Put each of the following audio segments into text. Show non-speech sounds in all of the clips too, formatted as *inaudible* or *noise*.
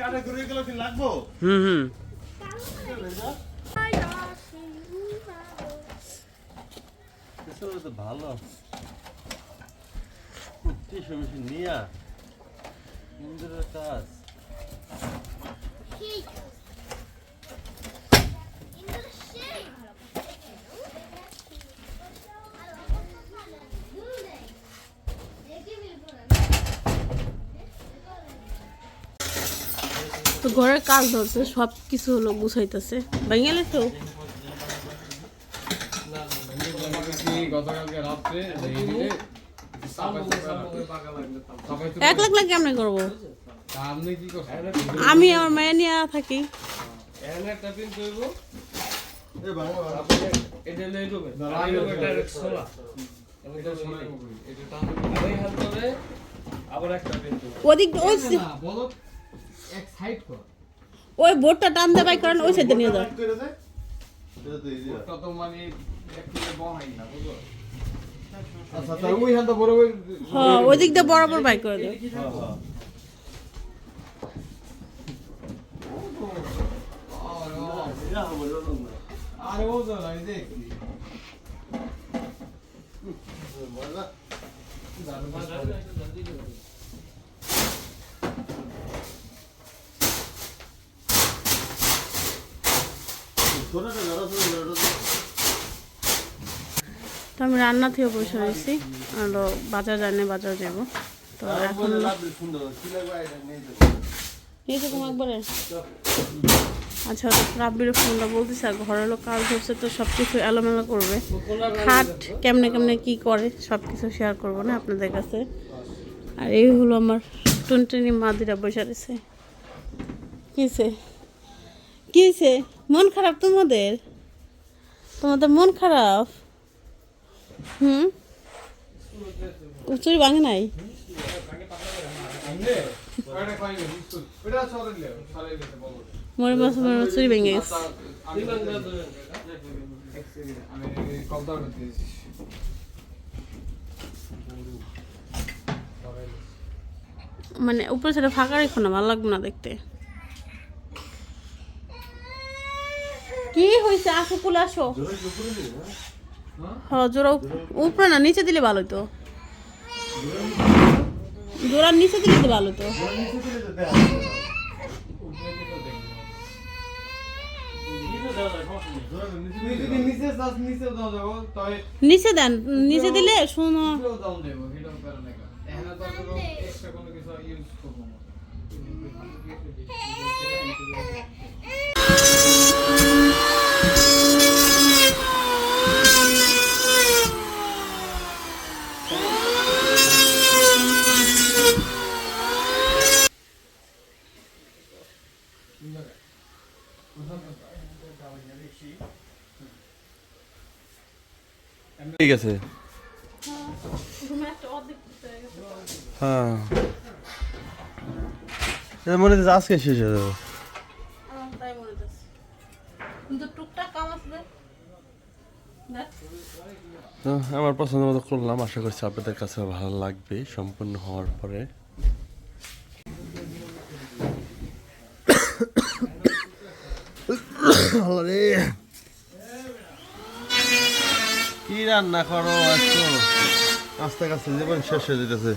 এই কাঠে ঘুরে গেল কি লাগবো? হুম হুম। তো ভালো। টিসু মিশু নিয়া। ইন্দ্রের কাজ। ঘরের কাজ ধরছে সব কিছু হলো গুছাইতেছে। বেঙ্গেলে তো। এক লাখ লাখ কেমনে করব? আমি আমার মেয়ে নিয়ে থাকি। ওদিক ওই এক সাইড কর। ওই বোর্ডটা টান দেবাই করেন ওই সাইডে নিয়ে যাও। দে তো মানে একটু বহাই না বুঝো আচ্ছা তাই ওই হাতে বড় বড় হ্যাঁ ওই দিক দিয়ে বরাবর বাই করে দাও। হ্যাঁ হ্যাঁ আরে ও তো নাই দেখ। মজা ছোটটা আমি রান্না থেকে বসে রয়েছি আর বাজার জানি, বাজার যাব। তো এখন সুন্দর কি লাগবে এটা নিয়ে নিয়ে যাব একবারে। আচ্ছা রাব্বির ফোনটা বলতেছে ঘরের লোক কাজ ধরছে তো সব কিছু এলোমেলো করবে। খাট কেমনে কেমনে কি করে সব কিছু শেয়ার করব না আপনাদের কাছে। আর এই হলো আমার টুনটুনি মাদিরা বসে রয়েছে। কিসে কিসে মন খারাপ তোমাদের? তোমাদের মন খারাপ? হুম? চুরি ভাঙে নাই? মরে ভেঙে মানে উপরে সেটা ফাঁকা রেখো না, ভালো লাগবে না দেখতে। কি হয়েছে আসো কুলে আসো। হ্যাঁ জোড়া উপরে না, নিচে দিলে ভালো তো জোড়া নিচে দিলে তো ভালো তো নিচে দেন, নিচে দিলে শোনো উপরেও দাও দেবো এটাও কারণ না এখানে তো কোনো এক্সট্রা কোনো কিছু ঠিক আছে হ্যাঁ। মনে হচ্ছে আজকে শেষ হয়ে যাবে। আমার পছন্দ মতো করলাম আশা করছি আপনাদের কাছে ভালো লাগবে, সম্পূর্ণ হওয়ার পরে। *coughs* আরে কি রান্না করো আস্তে আস্তে জীবন শেষ হয়ে যেতেছে।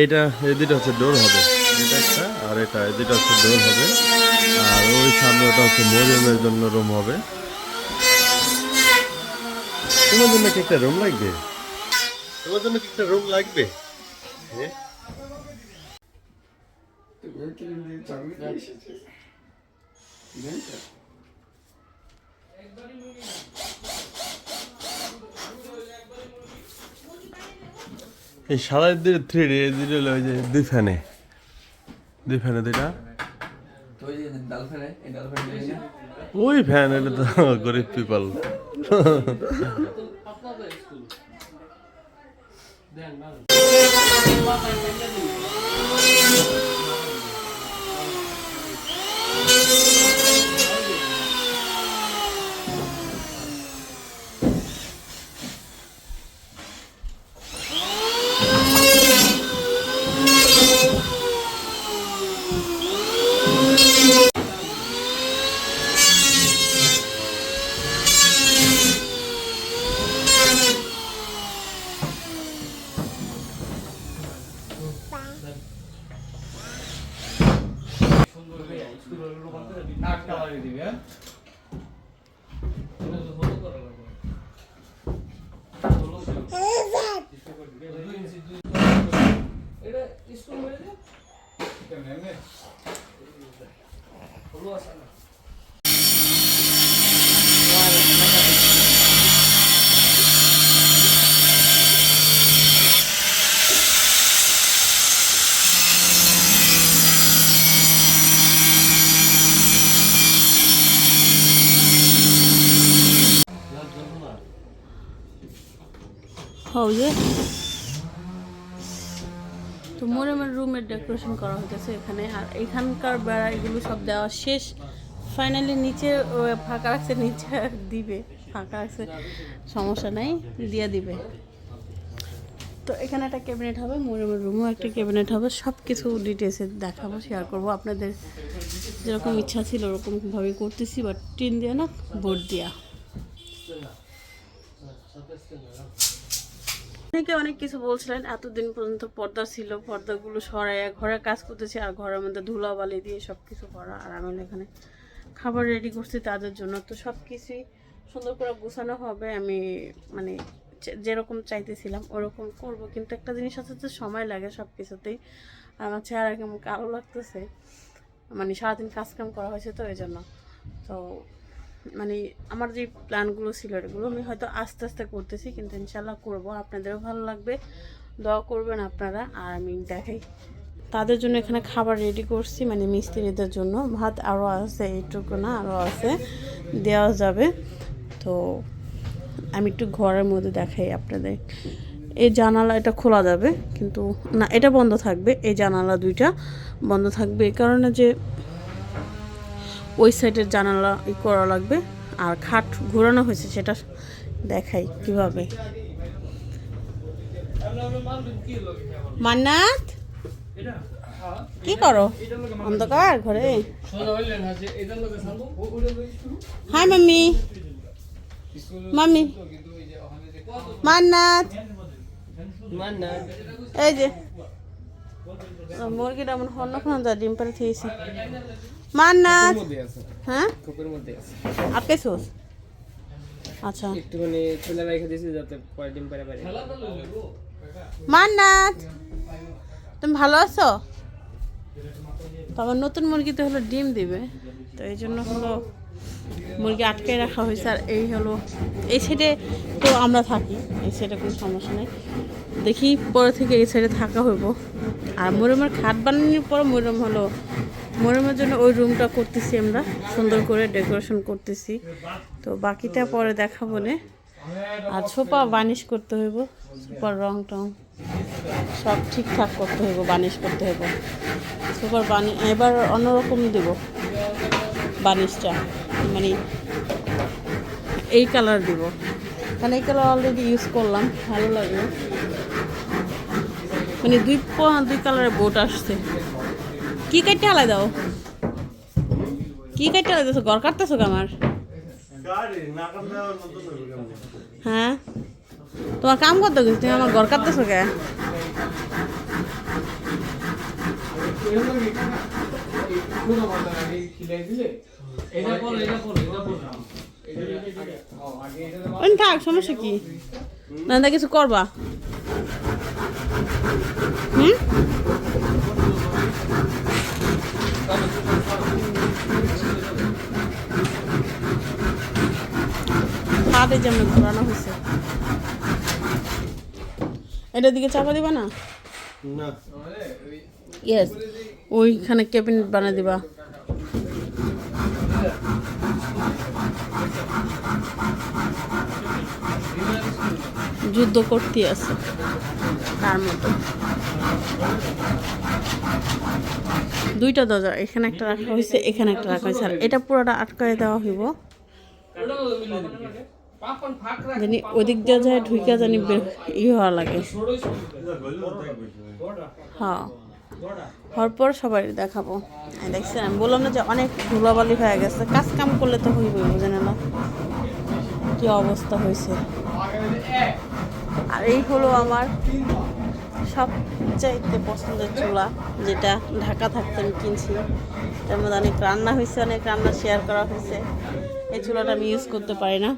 এইটা, এই হচ্ছে ডোর হবে। একটা, আর এটা, এই হচ্ছে ডোর হবে। আর ওই সামনে ওটা হচ্ছে মরিয়মের জন্য রুম হবে। তোমার জন্য কি একটা রুম লাগবে? তোমার জন্য কি একটা রুম লাগবে? হ্যাঁ? এই সাদা দিয়ে থ্রি ডি দুটো হলো ওই যে দুই ফ্যানে। দুই ফ্যানে দুইটা। ওই ফ্যান এটা তো গরিব পিপল আট কালারে দিবি হ্যাঁ এটা স্কুল মেরে দে কেমন এমনি হলো আছে না হও যে তো আমার রুমের ডেকোরেশন করা হয়েছে এখানে। আর এখানকার বেড়া এগুলো সব দেওয়া শেষ। ফাইনালি নিচে ফাঁকা রাখছে, নিচে দিবে। ফাঁকা রাখছে, সমস্যা নাই, দিয়ে দিবে। তো এখানে একটা ক্যাবিনেট হবে, মোর আমার রুমেও একটা ক্যাবিনেট হবে। সব কিছু ডিটেলসে দেখাবো শেয়ার করব। আপনাদের যেরকম ইচ্ছা ছিল ওরকমভাবে করতেছি বাট টিন দিয়ে না বোর্ড দিয়া। অনেকে অনেক কিছু বলছিলেন, এতদিন পর্যন্ত পর্দা ছিল, পর্দাগুলো সরাইয়া ঘরে কাজ করতেছি আর ঘরের মধ্যে ধুলাবালি দিয়ে সব কিছু করা। আর আমি এখানে খাবার রেডি করছি তাদের জন্য। তো সব কিছুই সুন্দর করে গোছানো হবে, আমি মানে যেরকম চাইতেছিলাম ওরকম করব। কিন্তু একটা জিনিস আছে যে, সময় লাগে সব কিছুতেই আর আমার চেহারা কেমন কালো লাগতেছে। মানে সারাদিন কাজ কাম করা হয়েছে তো এই জন্য তো মানে আমার যে প্ল্যানগুলো ছিল এগুলো আমি হয়তো আস্তে আস্তে করতেছি, কিন্তু ইনশাল্লাহ করব। আপনাদেরও ভালো লাগবে, দোয়া করবেন আপনারা, আর আমি দেখাই। তাদের জন্য এখানে খাবার রেডি করছি মানে মিস্ত্রিদের জন্য। ভাত আরও আছে, এইটুকু না, আরও আছে, দেওয়া যাবে। তো আমি একটু ঘরের মধ্যে দেখাই আপনাদের। এই জানালা, এটা খোলা যাবে, কিন্তু না, এটা বন্ধ থাকবে। এই জানালা দুইটা বন্ধ থাকবে। এই কারণে যে ওই সাইডের জানালা ই করা লাগবে আর খাট ঘোরানো হয়েছে সেটা দেখাই কীভাবে। মান্নাত? কি করো? অন্ধকার ঘরে? Hi mummy. মাম্মি। মান্নাত। এই যে। মুরগিটা এমন অন্য যা ডিম পারে খেয়েছি মধ্যে হ্যাঁ? খোপের মধ্যে আছে। আপকে সোস আচ্ছা। একটুখানি তুলে রেখে দিয়েছি যাতে পরে ডিম পারে পারে মান্নাত তুমি ভালো আছো? তো আবার নতুন মুরগিতে হলো ডিম দিবে তো এই জন্য হলো মুরগি আটকে রাখা হয়েছে আর এই হলো এই সাইডে তো আমরা থাকি এই সাইডে কোনো সমস্যা নেই। দেখি পরে থেকে এই সাইডে থাকা হইব। আর মরমের খাট বানানোর পর মরম হলো মরমের জন্য ওই রুমটা করতেছি আমরা। সুন্দর করে ডেকোরেশন করতেছি। তো বাকিটা পরে দেখাবো না। আর ছোপা বানিশ করতে হইব। সুপার রং টং সব ঠিকঠাক করতে হইব বানিশ করতে হইব। সুপার বানি এবার অন্যরকম দেব বানিশটা মানে এই কালার দিব। কারণ এই কালার অলরেডি ইউজ করলাম, ভালো লাগল। মানে দুই দুই কালারের বোট আসছে। কি কাটতে আলাই দাও? কি কাটতে আলাই দাও? ঘর কাটতেছো আমার? হ্যাঁ? তোমার কাম করতে গেছি? তুমি আমার ঘর কাটতেছো কে? থাক সমস্যা কি? না কিছু করবা। হুম? হাতে যেমন ঘোরানো হয়েছে। এটার দিকে চাপা দিবা না? ইয়েস ওইখানে ক্যাবিনেট বানিয়ে দিবা। যুদ্ধ করতে আছে। তার মতো দুইটা দরজা, এখানে একটা রাখা হয়েছে, এখানে একটা রাখা হয়েছে। আর এটা পুরোটা আটকায় দেওয়া হইব। জানি ওদিক দিয়ে যায় ঢুইকা জানি ই হওয়া লাগে। হ্যাঁ। হওয়ার পর সবাই দেখাবো। দেখছেন, আমি বললাম না যে অনেক ধুলাবালি হয়ে গেছে। কাজ কাম করলে তো হইবই, বুঝেন না। কি অবস্থা হয়েছে। আর এই হলো আমার সবচাইতে পছন্দের চুলা, যেটা ঢাকা থাকতে আমি কিনছি। এটার মধ্যে অনেক রান্না হয়েছে, অনেক রান্না শেয়ার করা হয়েছে। এই চুলাটা আমি ইউজ করতে পারি না।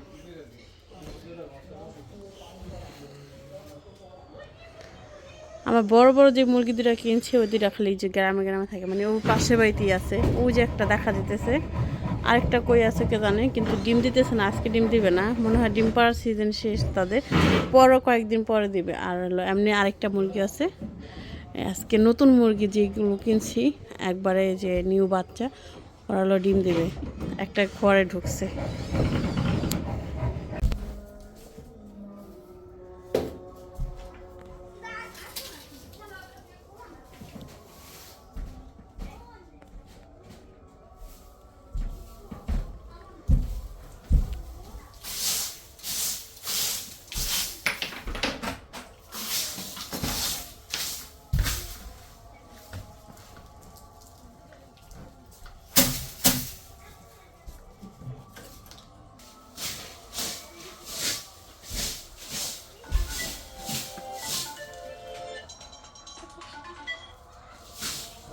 আমার বড় বড় যে মুরগি দুটা কিনছি, ওই দুটা খালি যে গ্রামে গ্রামে থাকে মানে ও পাশে বাড়িতেই আছে। ও যে একটা দেখা দিতেছে আরেকটা কই আছে কে জানে, কিন্তু ডিম দিতেছে না, আজকে ডিম দিবে না। মনে হয় ডিম পাড়ার সিজন শেষ তাদের। পরও কয়েকদিন পরে দিবে। আর হলো এমনি আরেকটা মুরগি আছে। আজকে নতুন মুরগি যেগুলো কিনছি, একবারে যে নিউ বাচ্চা, ওরা হলো ডিম দেবে। একটা ঘরে ঢুকছে।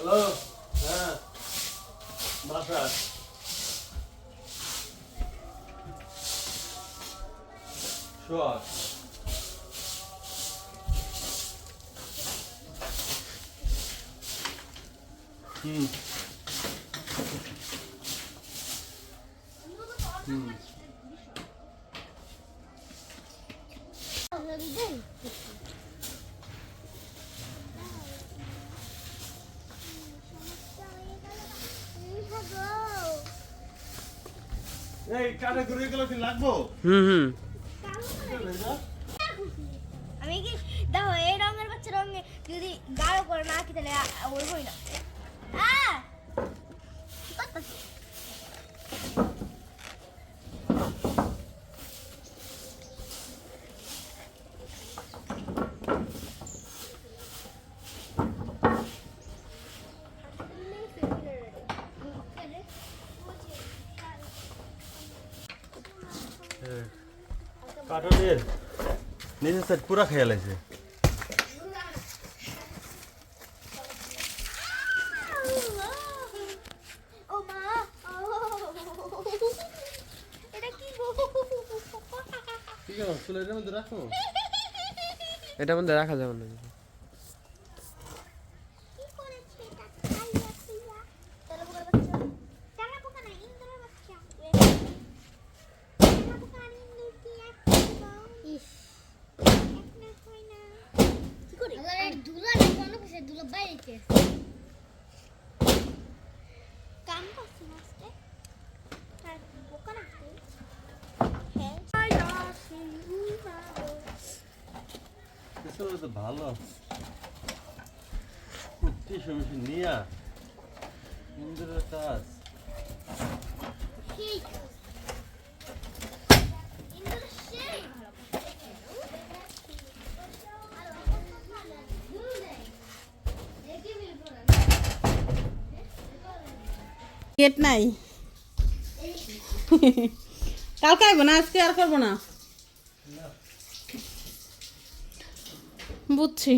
Hallo. এই কানে ঘুরে গেল কি লাগবো? হুম হুম। আমি কি দাও এই রঙের বাচ্চা রঙে যদি গাঢ় করে না কি তাহলে আ- ওই হই না। আহ! কি করতাছিস? কাঠের নিজের সাইড পুরা খেয়াল আছে। ও মা *laughs* এটা মধ্যে রাখা যাবে না কি করেছে এটা খাইয়া খাইয়া তেলা পোকার বাচ্চা তেলা পোকা না ইন্দুরের বাচ্চা তেলা পোকা আর ইন্দুর কি এক ইস এক না হয় না কি করে ধুলা না কোনো কিছু ধুলা বাইরে কাম করছিস আজকে আর পোকা না হ্যাঁ পিছনে তো ভালো। টিসু মিশু নিয়া। ইন্দুরের কাজ গেট নাই। কালকে আইব না? আজকে আর করব না। বুঝছি।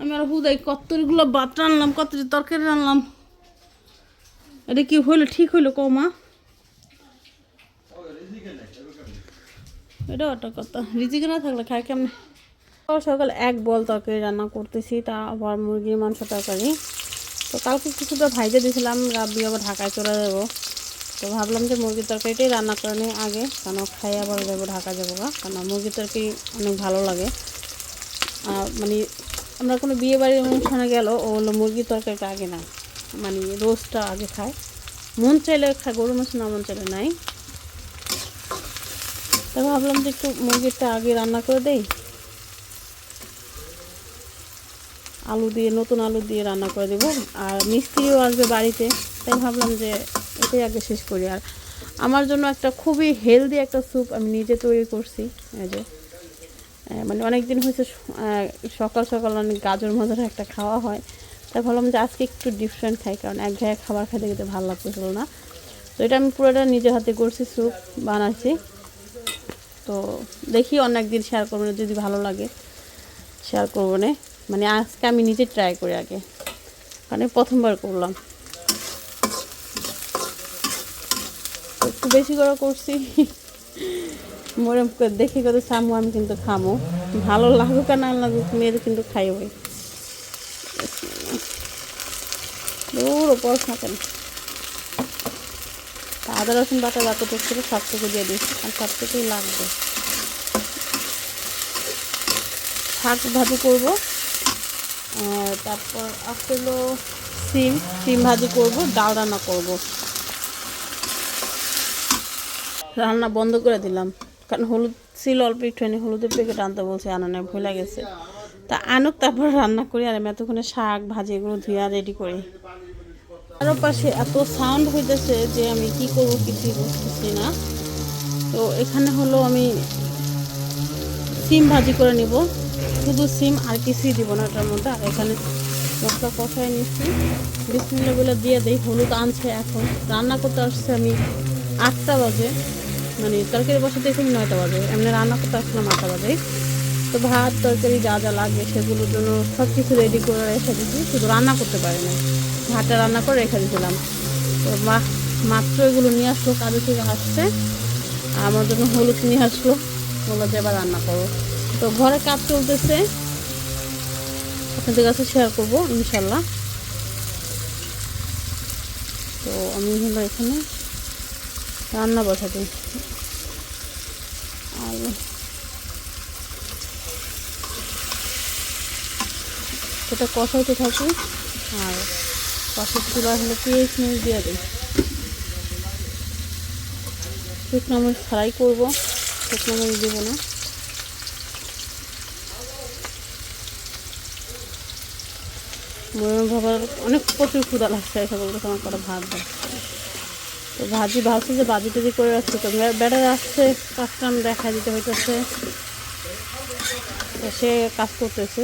আমি আর হুদাই কত্তরগুলো ভাত রানলাম কত্তরি তরকারি রানলাম এটা কি হইল, ঠিক হইল কমা এটা একটা কথা। রিজিকে না থাকলে খায় কেমনে? সকাল এক বল তরকারি রান্না করতেছি, তা আবার মুরগির মাংস তরকারি। তো কালকে কিছুটা ভাইজে দিয়েছিলাম রাব্বি আবার ঢাকায় চলে যাব। তো ভাবলাম যে মুরগির তরকারিটাই রান্না করে নিই আগে কেন খাই আবার যাব, ঢাকা যাব গা। কেন মুরগির তরকারি অনেক ভালো লাগে। আর মানে আমরা কোনো বিয়ে বাড়ির অনুষ্ঠানে গেল, ও হলো মুরগির তরকারিটা আগে না মানে রোজটা আগে খায়। মন চাইলে খায় গরু মাছ না মন চাইলে নাই। তো ভাবলাম যে একটু মুরগিরটা আগে রান্না করে দেই। আলু দিয়ে, নতুন আলু দিয়ে রান্না করে দেবো। আর মিস্ত্রিও আসবে বাড়িতে, তাই ভাবলাম যে এটাই আগে শেষ করি। আর আমার জন্য একটা খুবই হেলদি একটা স্যুপ আমি নিজে তৈরি করছি। এই যে মানে অনেক দিন হয়েছে সকাল সকাল অনেক গাজর মাজার একটা খাওয়া হয়। তাই ভাবলাম যে আজকে একটু ডিফারেন্ট খাই, কারণ এক ঘায়ে খাবার খেতে খেতে ভালো লাগতেছিল না। তো এটা আমি পুরোটা নিজের হাতে করছি স্যুপ বানাইছি। তো দেখি অন্য একদিন শেয়ার করব না, যদি ভালো লাগে শেয়ার করব না। মানে আজকে আমি নিজে ট্রাই করি আগে। আমি প্রথমবার করলাম। একটু বেশি করে করছি। মরে দেখে কত সামু, আমি কিন্তু খামো। ভালো লাগুক আর না লাগুক, মেয়েদের কিন্তু খাইবই দূর ওপর থাকেন। আদা, রসুন বাটা যতটুকু ছিল সবটুকু দিয়ে দিচ্ছি আর সবটুকুই লাগবে। শাক ভাজি করব। তারপর আসলো সিম। সিম ভাজি করব, ডাল করব। রান্না বন্ধ করে দিলাম। কারণ হলুদ ছিল, অল্প একটুখানি হলুদের প্যাকেট আনতে বলছে, আনা নেই ভুলে গেছে তা আনুক, তারপর রান্না করি, আর আমি এতক্ষণে শাক ভাজি এগুলো ধুয়া রেডি করি। আরও পাশে এত সাউন্ড হইতেছে যে আমি কি করব কিছুই বুঝতেছি না। তো এখানে হলো আমি সিম ভাজি করে নিব। শুধু সিম আর কিছুই দিব না ওটার মধ্যে। আর এখানে মশলা কষায় নিচ্ছি বিসমিল্লাগুলো দিয়ে দিই, হলুদ আনছে এখন। রান্না করতে আসছে আমি আটটা বাজে। মানে তরকারি বসাতে আমি নয়টা বাজে। এমনি রান্না করতে আসলাম আটটা বাজে। তো ভাত, তরকারি যা যা লাগবে সেগুলোর জন্য সব কিছু রেডি করে রেখে দিচ্ছি শুধু রান্না করতে পারি না ভাতটা রান্না করে রেখে দিয়েছিলাম। তো মা মাত্র এগুলো নিয়ে আসলো, কাজে থেকে আসছে। আর আমার জন্য হলুদ নিয়ে আসলো। বলল যে এবার রান্না করো। তো ঘরে কাজ চলতেছে। আপনাদের কাছে শেয়ার করব, ইনশাল্লাহ। তো আমি হলো এখানে রান্না বসাতে। আর সেটা কষাইতে থাকি আর পাশের চুলা হলে পেঁয়াজ মিনিট দিয়ে দিই। শুকনো মরিচ ফ্রাই করব। শুকনো মরিচ দেবো না। ময়ূর ভাবার অনেক প্রচুর ক্ষুদা লাগছে এসে বলতে আমার কটা ভাত দেয় তো ভাজি ভাবছি যে ভাজি টাজি করে রাখছি তো। বেড়ার আসছে, কাজটা দেখা দিতে হইতেছে। সে কাজ করতেছে।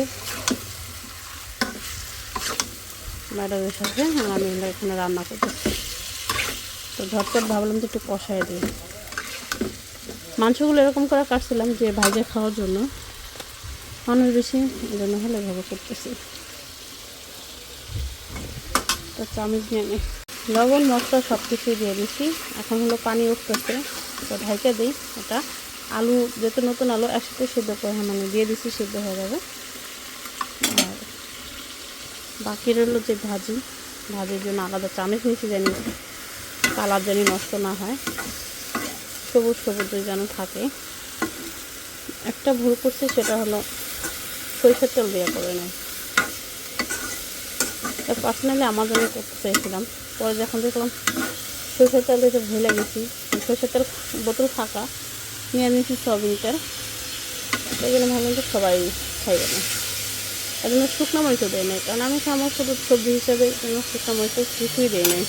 ম্যাডামের সাথে আমি এখানে রান্না করতেছি। তো ঝটপট ভাবলাম যে একটু কষায় দিই। মাংসগুলো এরকম করে কাটছিলাম যে ভাইজে খাওয়ার জন্য। মানুষ বেশি জন্য হলে এভাবে করতেছি। তো চামচ নিয়ে নে লবণ, মশলা সব কিছুই দিয়ে দিছি। এখন হলো পানি উঠতেছে। তো ঢাইকে দিই এটা। আলু যেহেতু নতুন আলু, একসাথে সিদ্ধ করে মানে দিয়ে দিছি, সিদ্ধ হয়ে যাবে। আর বাকি রইল যে ভাজি। ভাজির জন্য আলাদা চামচ নিয়েছি জানি কালার জানি নষ্ট না হয়। সবুজ সবুজ যেন থাকে। একটা ভুল করছি, সেটা হলো সরিষার তেল দেওয়া করে নেয় পার্সোনালি আমার জন্য করতে চাইছিলাম। পরে যখন দেখলাম সরষের তেল দিতে ভুলে গেছি। সরষের তেল বোতল ফাঁকা নিয়ে নিয়েছি সয়াবিনটার এই জন্য ভাবলাম যে সবাই খাইবে না। এই জন্য শুকনো মরিচও দেয় নাই, কারণ আমি আমার সবজি হিসাবে কোনো শুকনো মরিচ কিছুই দেয় নাই।